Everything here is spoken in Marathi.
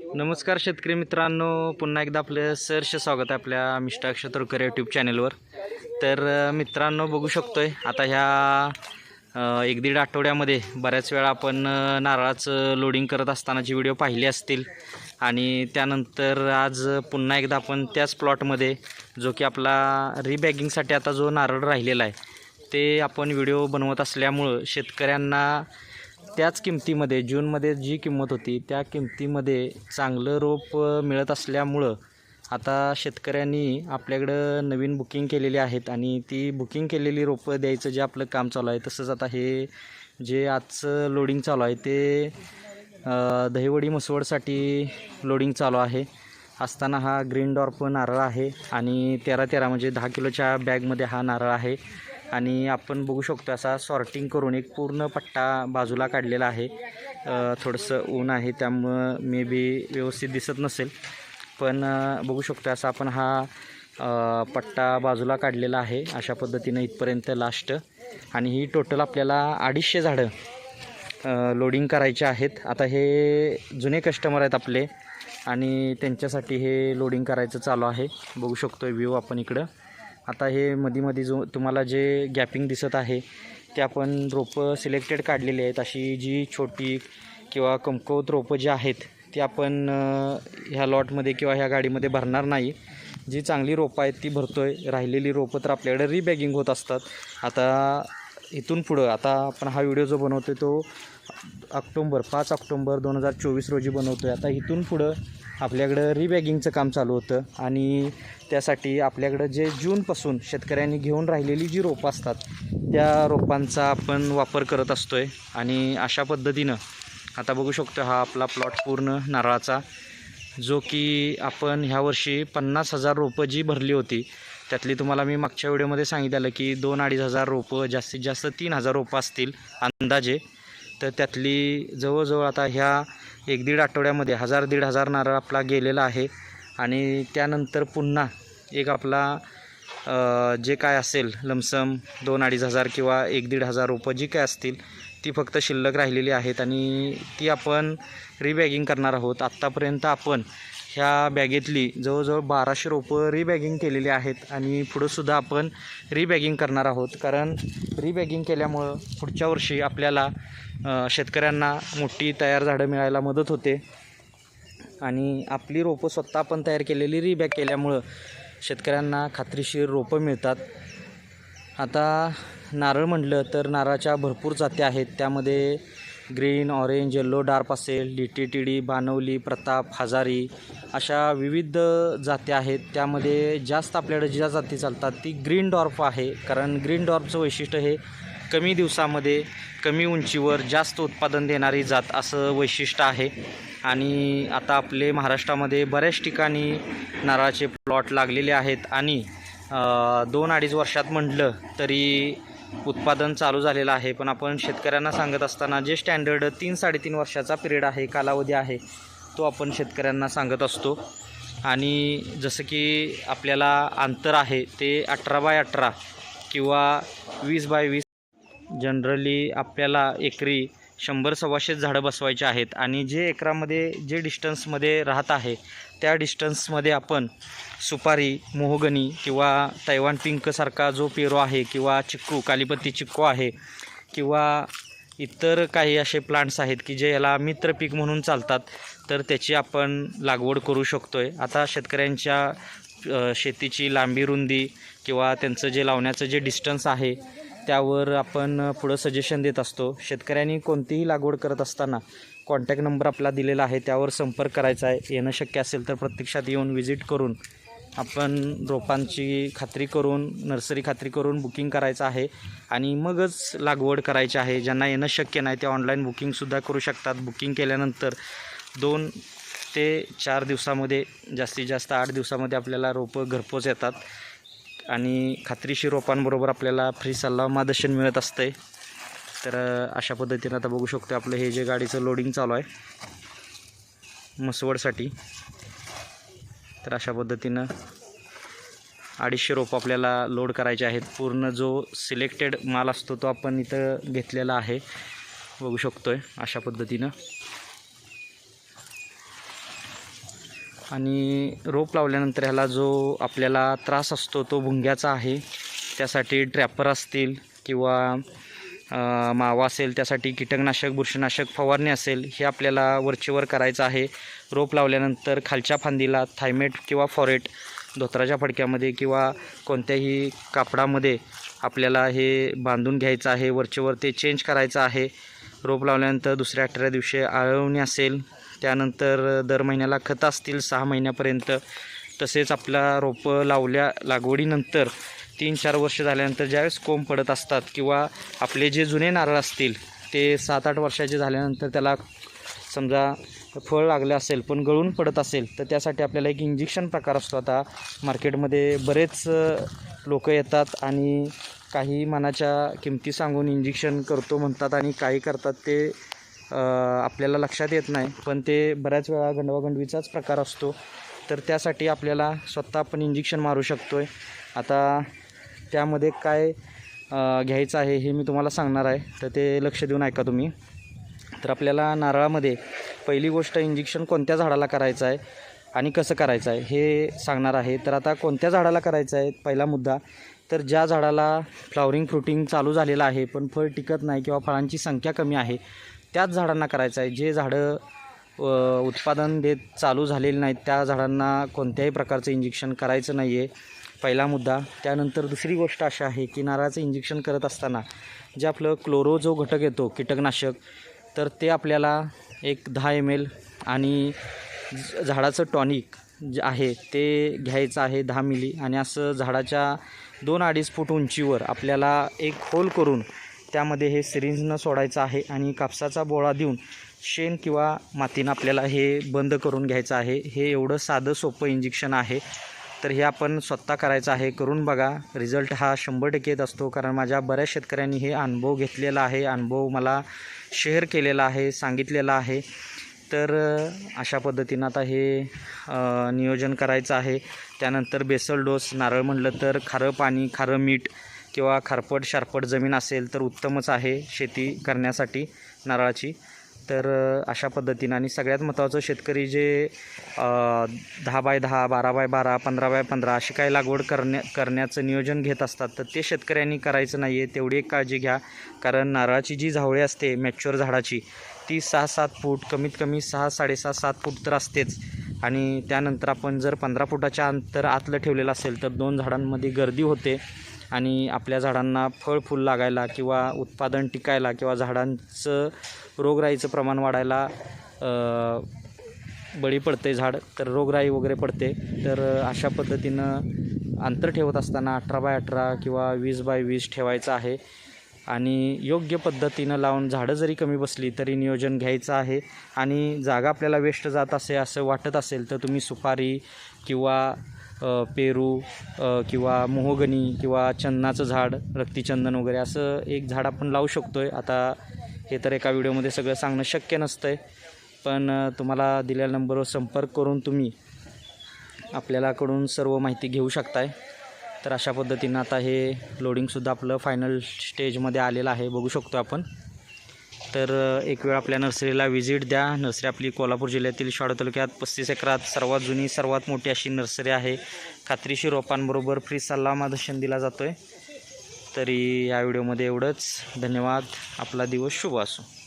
नमस्कार शेतकरी मित्रांनो पुन्हा एकदा आपलं सहर्ष स्वागत आहे आपल्या मिस्टर अक्षय यूट्यूब चॅनलवर तर मित्रांनो बघू शकतोय आता ह्या एक दीड आठवड्यामध्ये बऱ्याच वेळा आपण नारळाचं लोडिंग करत असतानाची व्हिडिओ पाहिली असतील. आणि त्यानंतर आज पुन्हा एकदा आपण त्याच प्लॉटमध्ये जो की आपला रिबॅगिंगसाठी आता जो नारळ राहिलेला आहे ते आपण व्हिडिओ बनवत असल्यामुळं शेतकऱ्यांना त्याच किमतीमध्ये जूनमध्ये जी किंमत होती त्या किमतीमध्ये चांगलं रोप मिळत असल्यामुळं आता शेतकऱ्यांनी आपल्याकडं नवीन बुकिंग केलेली आहेत आणि ती बुकिंग केलेली रोपं द्यायचं जे आपलं काम चालू आहे तसंच आता हे जे आजचं लोडिंग चालू आहे ते दहीवडी मसवडसाठी लोडिंग चालू आहे. असताना हा ग्रीन डॉर्प नारळ आहे आणि तेरा तेरा म्हणजे दहा किलोच्या बॅगमध्ये हा नारळ आहे. आणि आपण बघू शकतो असा सॉर्टिंग करून एक पूर्ण पट्टा बाजूला काढलेला आहे. थोडंसं ऊन आहे त्यामुळं मे बी व्यवस्थित दिसत नसेल. पण बघू शकतो असा आपण हा पट्टा बाजूला काढलेला आहे अशा पद्धतीनं इथपर्यंत लास्ट आणि ही टोटल आपल्याला अडीचशे झाडं लोडिंग करायचे आहेत. आता हे जुने कस्टमर आहेत आपले आणि त्यांच्यासाठी हे लोडिंग करायचं चालू आहे. बघू शकतो व्ह्यू आपण इकडं. आता हे मध्ये मध्ये जो तुम्हाला जे गॅपिंग दिसत आहे ते आपण रोपं सिलेक्टेड काढलेली आहेत. अशी जी छोटी किंवा कमकुवत रोपं जी आहेत ती आपण ह्या लॉटमध्ये किंवा ह्या गाडीमध्ये भरणार नाही. जी चांगली रोपं आहेत ती भरतो आहे राहिलेली रोपं तर आपल्याकडे रिबॅगिंग होत असतात. आता इथून पुढं आता आपण हा व्हिडिओ जो बनवतो तो ऑक्टोंबर पाच ऑक्टोंबर दोन हजार चोवीस रोजी बनवतो आहे आता इथून पुढं आपल्याकडं रिबॅगिंगचं काम चालू होतं आणि त्यासाठी आपल्याकडं जे जूनपासून शेतकऱ्यांनी घेऊन राहिलेली जी रोपं असतात त्या रोपांचा आपण वापर करत असतो आहे आणि अशा पद्धतीनं आता बघू शकतो हा आपला प्लॉट पूर्ण नारळाचा जो की आपण ह्यावर्षी पन्नास हजार रोपं जी भरली होती त्यातली तुम्हाला मी मागच्या व्हिडिओमध्ये सांगितलं की दोन अडीच हजार रोपं जास्तीत जास्त तीन हजार रोपं असतील अंदाजे. तर त्यातली जवळजवळ आता ह्या एक दीड आठवड्यामध्ये हजार दीड हजार नारळ आपला गेलेला आहे. आणि त्यानंतर पुन्हा एक आपला जे काय असेल लमसम दोन अडीच हजार किंवा एक दीड हजार रोपं जी काय असतील ती फक्त शिल्लक राहिलेली आहेत. आणि ती आपण रिबॅगिंग करणार आहोत. आत्तापर्यंत आपण ह्या बॅगेतली जवळजवळ बाराशे रोपं रिबॅगिंग केलेली आहेत आणि पुढंसुद्धा आपण रिबॅगिंग करणार आहोत. कारण रिबॅगिंग केल्यामुळं पुढच्या वर्षी आपल्याला शेतकऱ्यांना मोठी तयार झाडं मिळायला मदत होते. आणि आपली रोपं स्वतः आपण तयार केलेली रिबॅग केल्यामुळं शेतकऱ्यांना खात्रीशीर रोपं मिळतात. आता नारळ म्हटलं तर नारळाच्या भरपूर जाती आहेत. त्यामध्ये ग्रीन ऑरेंज येल्लो डार्प असेल डी टी टी डी बानवली प्रताप हजारी अशा विविध जाती आहेत. त्यामध्ये जास्त आपल्याकडे ज्या जाती चालतात ती ग्रीन डॉर्फ आहे. कारण ग्रीन डॉर्फचं वैशिष्ट्य हे कमी दिवसामध्ये कमी उंचीवर जास्त उत्पादन देणारी जात असं वैशिष्ट्य आहे. आणि आता आपले महाराष्ट्रामध्ये बऱ्याच ठिकाणी नारळाचे प्लॉट लागलेले आहेत. आणि दोन अडीच वर्षात म्हटलं तरी उत्पादन चालू झालेलं आहे. पण आपण शेतकऱ्यांना सांगत असताना जे स्टँडर्ड तीन साडेतीन वर्षाचा पिरियड आहे कालावधी आहे तो आपण शेतकऱ्यांना सांगत असतो. आणि जसं की आपल्याला अंतर आहे ते अठरा बाय अठरा किंवा वीस बाय वीस. जनरली आपल्याला एकरी शंभर सव्वाशे झाडं बसवायचे आहेत आणि जे एकरामध्ये जे डिस्टन्समध्ये राहत आहे त्या डिस्टन्समध्ये आपण सुपारी मोहगनी किंवा तैवान पिंकसारखा जो पेरो आहे किंवा चिक्कू कालीपत्ती चिक्कू आहे किंवा इतर काही असे प्लांट्स आहेत की जे याला मित्र पीक म्हणून चालतात तर त्याची आपण लागवड करू शकतो आहे आता शेतकऱ्यांच्या शेतीची लांबी रुंदी किंवा त्यांचं जे लावण्याचं जे डिस्टन्स आहे त्यावर आपण पुढं सजेशन देत असतो. शेतकऱ्यांनी कोणतीही लागवड करत असताना कॉन्टॅक्ट नंबर आपला दिलेला आहे त्यावर संपर्क करायचा आहे. येणं शक्य असेल तर प्रत्यक्षात येऊन व्हिजिट करून आपण रोपांची खात्री करून नर्सरी खात्री करून बुकिंग करायचं आहे. आणि मगच लागवड करायची आहे. ज्यांना येणं शक्य नाही ते ऑनलाईन बुकिंगसुद्धा करू शकतात. बुकिंग केल्यानंतर दोन ते चार दिवसामध्ये जास्तीत जास्त आठ दिवसामध्ये आपल्याला रोपं घरपोच येतात. आणि खात्रीशीर रोपांबरोबर आपल्याला फ्री सल्ला मार्गदर्शन मिळत असते तर अशा पद्धतीनं आता बघू शकतो आपलं हे जे गाडीचं लोडिंग चालू आहे मसवडसाठी. तर अशा पद्धतीनं अडीचशे रोपं आपल्याला लोड करायचे आहेत. पूर्ण जो सिलेक्टेड माल असतो तो आपण इथं घेतलेला आहे. बघू शकतो आहे अशा पद्धतीनं. आणि रोप लावल्यानंतर ह्याला जो आपल्याला त्रास असतो तो भुंग्याचा आहे. त्यासाठी ट्रॅपर असतील किंवा मावा असेल त्यासाठी कीटकनाशक बुरशीनाशक फवारणी असेल हे आपल्याला वरचेवर करायचं आहे. रोप लावल्यानंतर खालच्या फांदीला थायमेट किंवा फॉरेट धोत्राच्या फडक्यामध्ये किंवा कोणत्याही कापडामध्ये आपल्याला हे बांधून घ्यायचं आहे. वरचेवर ते चेंज करायचं आहे. रोप लावल्यानंतर दुसऱ्या अठरा दिवशी आळवणी असेल त्यानंतर दर महिन्याला खत असतील सहा महिन्यापर्यंत. तसेच आपला रोपं लावल्या लागवडीनंतर तीन चार वर्ष झाल्यानंतर ज्यावेळेस कोंब पडत असतात किंवा आपले जे जुने नारळ असतील ते सात आठ वर्षाचे झाल्यानंतर त्याला समजा फळ लागलं असेल पण गळून पडत असेल तर त्यासाठी आपल्याला एक इंजेक्शन प्रकार असतो. आता मार्केटमध्ये बरेच लोक येतात आणि काही मनाच्या किमती सांगून इंजेक्शन करतो म्हणतात आणि काही करतात ते आपल्याला लक्षात येत नाही पण ते बऱ्याच वेळा गंडवागंडवीचाच प्रकार असतो. तर त्यासाठी आपल्याला स्वतः आपण इंजेक्शन मारू शकतो आहे आता त्यामध्ये काय घ्यायचं आहे हे मी तुम्हाला सांगणार आहे. तर ते लक्ष देऊन ऐका तुम्ही. तर आपल्याला नारळामध्ये पहिली गोष्ट इंजेक्शन कोणत्या झाडाला करायचं आहे आणि कसं करायचं आहे हे सांगणार आहे. तर आता कोणत्या झाडाला करायचं आहे? पहिला मुद्दा. तर ज्या झाडाला फ्लॉवरिंग फ्रुटिंग चालू झालेलं आहे पण फळ टिकत नाही किंवा फळांची संख्या कमी आहे त्याच झाडांना करायचं आहे. जे झाडं उत्पादन देत चालू झालेले नाहीत त्या झाडांना कोणत्याही प्रकारचं इंजेक्शन करायचं नाही आहे पहिला मुद्दा. त्यानंतर दुसरी गोष्ट अशी आहे की नारळाचं इंजेक्शन करत असताना जे आपलं क्लोरो जो घटक येतो कीटकनाशक तर ते आपल्याला एक दहा एम एल आणि झाडाचं टॉनिक जे आहे ते घ्यायचं आहे दहा मिली आणि असं झाडाच्या दोन अडीच फूट उंचीवर आपल्याला एक होल करून त्यामध्ये हे सिरिंजनं सोडायचं आहे आणि कापसाचा बोळा देऊन शेण किंवा मातीनं आपल्याला हे बंद करून घ्यायचं आहे. हे एवढं साधं सोपं इंजेक्शन आहे. तर हे आपण स्वतः करायचं आहे. करून बघा. रिझल्ट हा शंभर टक्के येत असतो. कारण माझ्या बऱ्याच शेतकऱ्यांनी हे अनुभव घेतलेला आहे. अनुभव मला शेअर केलेला आहे सांगितलेला आहे. तर अशा पद्धतीनं आता हे नियोजन करायचं आहे. त्यानंतर बेसल डोस नारळ म्हटलं तर खारं पाणी खारं मीठ किंवा खारपट शारपट जमीन असेल तर उत्तमच आहे शेती करण्यासाठी नारळाची. तर अशा पद्धतीनं आणि सगळ्यात महत्त्वाचं शेतकरी जे दहा बाय दहा बारा बाय बारा पंधरा बाय पंधरा अशी काही लागवड करण्या करण्याचं नियोजन घेत असतात तर ते शेतकऱ्यांनी करायचं नाही आहे तेवढी एक काळजी घ्या. कारण नारळाची जी झावळी असते मॅच्युअर झाडाची ती सहा सात फूट कमीत कमी सहा साडेसहा सात फूट तर असतेच. आणि त्यानंतर आपण जर पंधरा फुटाच्या अंतर आतलं ठेवलेलं असेल तर दोन झाडांमध्ये गर्दी होते. आणि आपल्या झाडांना फळ फूल लागायला किंवा उत्पादन टिकायला किंवा झाडांचं रोगराईचं प्रमाण वाढायला बळी पडते झाड. तर रोगराई वगैरे पडते. तर अशा पद्धतीनं अंतर ठेवत असताना अठरा बाय अठरा किंवा वीस बाय वीस ठेवायचं आहे. आणि योग्य पद्धतीनं लावून झाडं जरी कमी बसली तरी नियोजन घ्यायचं आहे. आणि जागा आपल्याला वेस्ट जात असे असं वाटत असेल तर तुम्ही सुपारी किंवा पेरू किंवा मोहगणी किंवा चंदनाचं झाड रक्तीचंदन वगैरे असं एक झाड आपण लावू शकतो आहे आता हे तर एका व्हिडिओमध्ये सगळं सांगणं शक्य नसतं आहे पण तुम्हाला दिलेल्या नंबरवर संपर्क करून तुम्ही आपल्यालाकडून सर्व माहिती घेऊ शकताय. तर अशा पद्धतीनं आता हे लोडिंगसुद्धा आपलं फायनल स्टेजमध्ये आलेलं आहे. बघू शकतो आपण. तर एक वेळ आपल्या नर्सरीला व्हिजिट द्या. नर्सरी आपली कोल्हापूर जिल्ह्यातील शाळा तालुक्यात पस्तीस एकरात सर्वात जुनी सर्वात मोठी अशी नर्सरी आहे. खात्रीशीर रोपांबरोबर फ्री सल्ला मार्गदर्शन दिला जातो आहे तरी या व्हिडिओमध्ये एवढंच. धन्यवाद. आपला दिवस शुभ असो.